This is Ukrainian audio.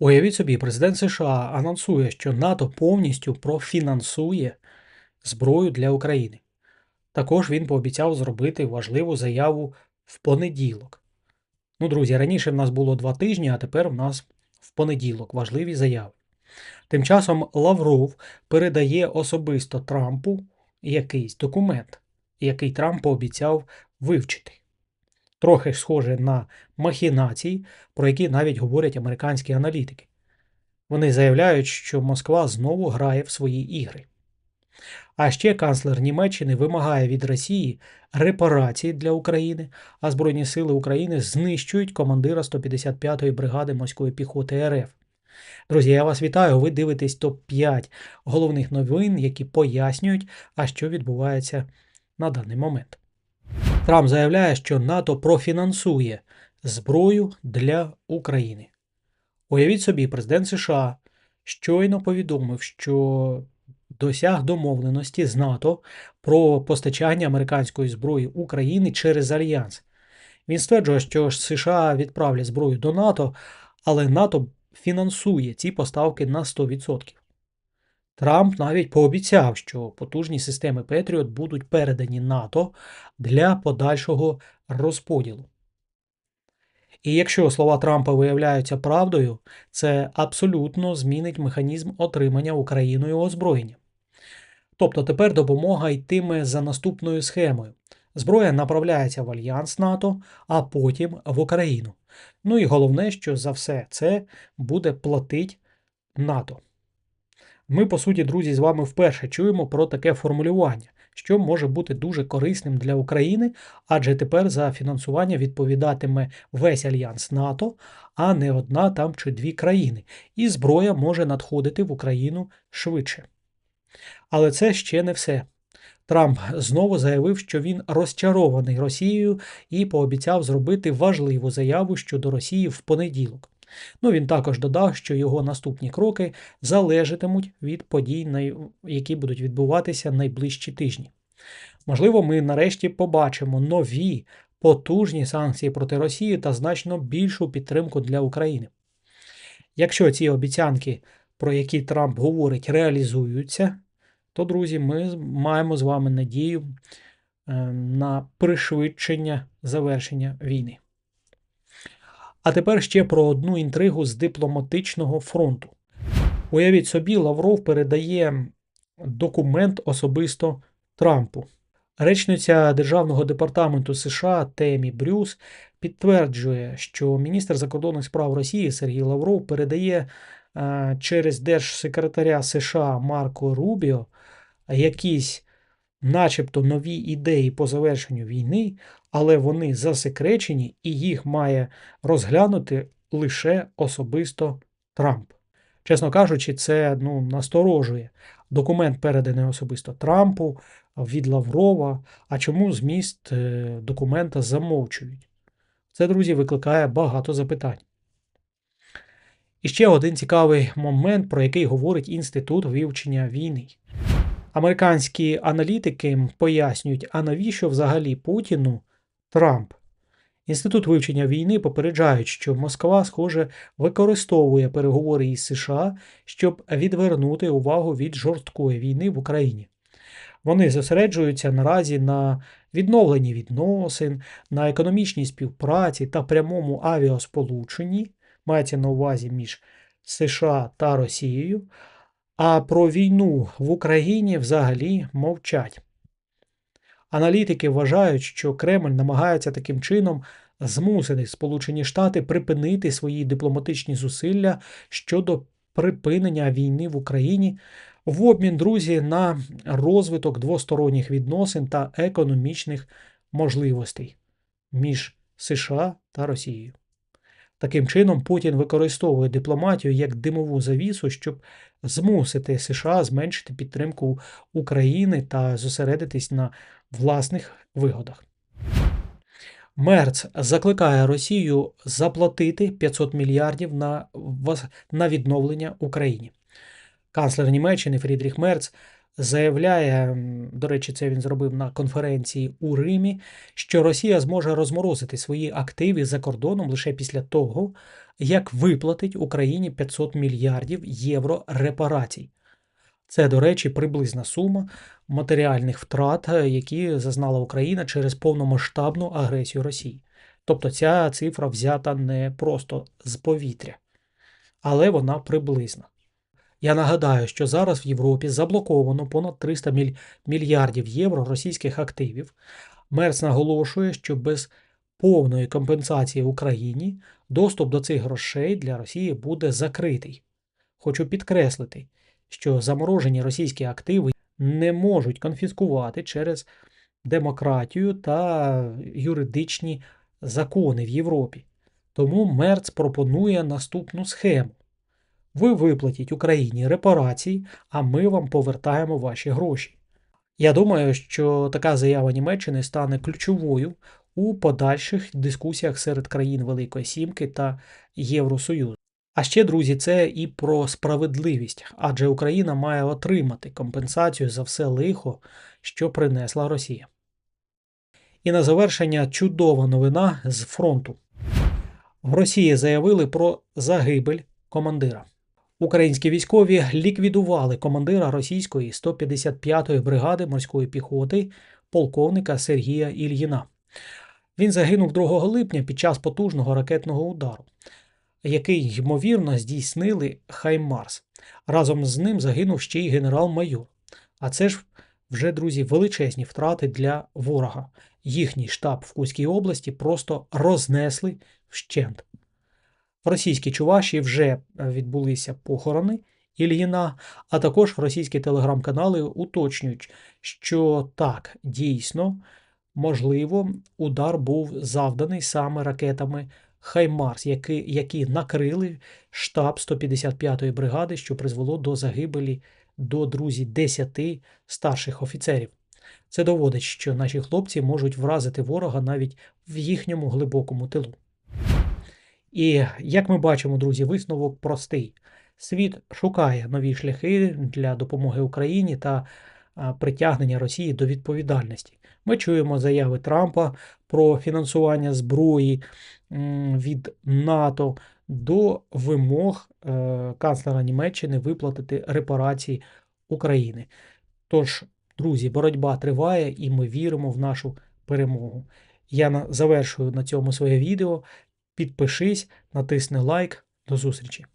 Уявіть собі, президент США анонсує, що НАТО повністю профінансує зброю для України. Також він пообіцяв зробити важливу заяву в понеділок. Ну, друзі, раніше в нас було два тижні, а тепер в нас в понеділок важливі заяви. Тим часом Лавров передає особисто Трампу якийсь документ, який Трамп пообіцяв вивчити. Трохи схоже на махінації, про які навіть говорять американські аналітики. Вони заявляють, що Москва знову грає в свої ігри. А ще канцлер Німеччини вимагає від Росії репарацій для України, а Збройні сили України знищують командира 155-ї бригади морської піхоти РФ. Друзі, я вас вітаю. Ви дивитесь топ-5 головних новин, які пояснюють, а що відбувається на даний момент. Трамп заявляє, що НАТО профінансує зброю для України. Уявіть собі, президент США щойно повідомив, що досяг домовленості з НАТО про постачання американської зброї України через Альянс. Він стверджує, що США відправлять зброю до НАТО, але НАТО фінансує ці поставки на 100%. Трамп навіть пообіцяв, що потужні системи Петріот будуть передані НАТО для подальшого розподілу. І якщо слова Трампа виявляються правдою, це абсолютно змінить механізм отримання Україною озброєння. Тобто тепер допомога йтиме за наступною схемою. Зброя направляється в Альянс НАТО, а потім в Україну. Ну і головне, що за все це буде платить НАТО. Ми, по суті, друзі, з вами вперше чуємо про таке формулювання, що може бути дуже корисним для України, адже тепер за фінансування відповідатиме весь альянс НАТО, а не одна там чи дві країни, і зброя може надходити в Україну швидше. Але це ще не все. Трамп знову заявив, що він розчарований Росією і пообіцяв зробити важливу заяву щодо Росії в понеділок. Ну він також додав, що його наступні кроки залежатимуть від подій, які будуть відбуватися найближчі тижні. Можливо, ми нарешті побачимо нові потужні санкції проти Росії та значно більшу підтримку для України. Якщо ці обіцянки, про які Трамп говорить, реалізуються, то, друзі, ми маємо з вами надію е, на пришвидшення завершення війни. А тепер ще про одну інтригу з дипломатичного фронту. Уявіть собі, Лавров передає документ особисто Трампу. Речниця Державного департаменту США Темі Брюс підтверджує, що міністр закордонних справ Росії Сергій Лавров передає е, через держсекретаря США Марко Рубіо якісь, начебто, нові ідеї по завершенню війни, але вони засекречені і їх має розглянути лише особисто Трамп. Чесно кажучи, це ну, насторожує. Документ переданий особисто Трампу від Лаврова. А чому зміст е, документа замовчують? Це, друзі, викликає багато запитань. І ще один цікавий момент, про який говорить Інститут вивчення війни. Американські аналітики пояснюють, а навіщо взагалі Путіну Трамп. Інститут вивчення війни попереджають, що Москва, схоже, використовує переговори із США, щоб відвернути увагу від жорсткої війни в Україні. Вони зосереджуються наразі на відновленні відносин, на економічній співпраці та прямому авіасполученні, мається на увазі між США та Росією, а про війну в Україні взагалі мовчать. Аналітики вважають, що Кремль намагається таким чином змусити Сполучені Штати припинити свої дипломатичні зусилля щодо припинення війни в Україні в обмін друзі на розвиток двосторонніх відносин та економічних можливостей між США та Росією. Таким чином, Путін використовує дипломатію як димову завісу, щоб змусити США зменшити підтримку України та зосередитись на власних вигодах. Мерц закликає Росію заплатити 500 мільярдів на на відновлення Україні. Канцлер Німеччини Фрідріх Мерц заявляє, до речі, це він зробив на конференції у Римі, що Росія зможе розморозити свої активи за кордоном лише після того, як виплатить Україні 500 мільярдів євро репарацій. Це, до речі, приблизна сума матеріальних втрат, е, які зазнала Україна через повномасштабну агресію Росії. Тобто ця цифра взята не просто з повітря, але вона приблизна. Я нагадаю, що зараз в Європі заблоковано понад 300 міль- мільярдів євро російських активів. Мерц наголошує, що без повної компенсації Україні доступ до цих грошей для Росії буде закритий. Хочу підкреслити, що заморожені російські активи не можуть конфіскувати через демократію та юридичні закони в Європі. Тому Мерц пропонує наступну схему. Ви виплатіть Україні репарації, а ми вам повертаємо ваші гроші. Я думаю, що така заява Німеччини стане ключовою у подальших дискусіях серед країн Великої Сімки та Євросоюзу. А ще, друзі, це і про справедливість, адже Україна має отримати компенсацію за все лихо, що принесла Росія. І на завершення чудова новина з фронту. В Росії заявили про загибель командира. Українські військові ліквідували командира російської 155-ї бригади морської піхоти полковника Сергія Ільїна. Він загинув 2 липня під час потужного ракетного удару, який, ймовірно, здійснили Хаймарс. Разом з ним загинув ще й генерал-майор. А це ж вже, друзі, величезні втрати для ворога. Їхній штаб в Кузькій області просто рознесли вщент. В російській Чувашії вже е, відбулися похорони Ільїна, а також російські телеграм-канали уточнюють, що так, дійсно, можливо, удар був завданий саме ракетами Хаймарс, які, які накрили штаб 155-ї бригади, що призвело до загибелі до друзі 10 старших офіцерів. Це доводить, що наші хлопці можуть вразити ворога навіть в їхньому глибокому тилу. І як ми бачимо, друзі, висновок простий. Світ шукає нові шляхи для допомоги Україні та притягнення Росії до відповідальності. Ми чуємо заяви Трампа про фінансування зброї від НАТО до вимог е, канцлера Німеччини виплатити репарації України. Тож, друзі, боротьба триває, і ми віримо в нашу перемогу. Я завершую на цьому своє відео. Підпишись, натисни лайк. До зустрічі!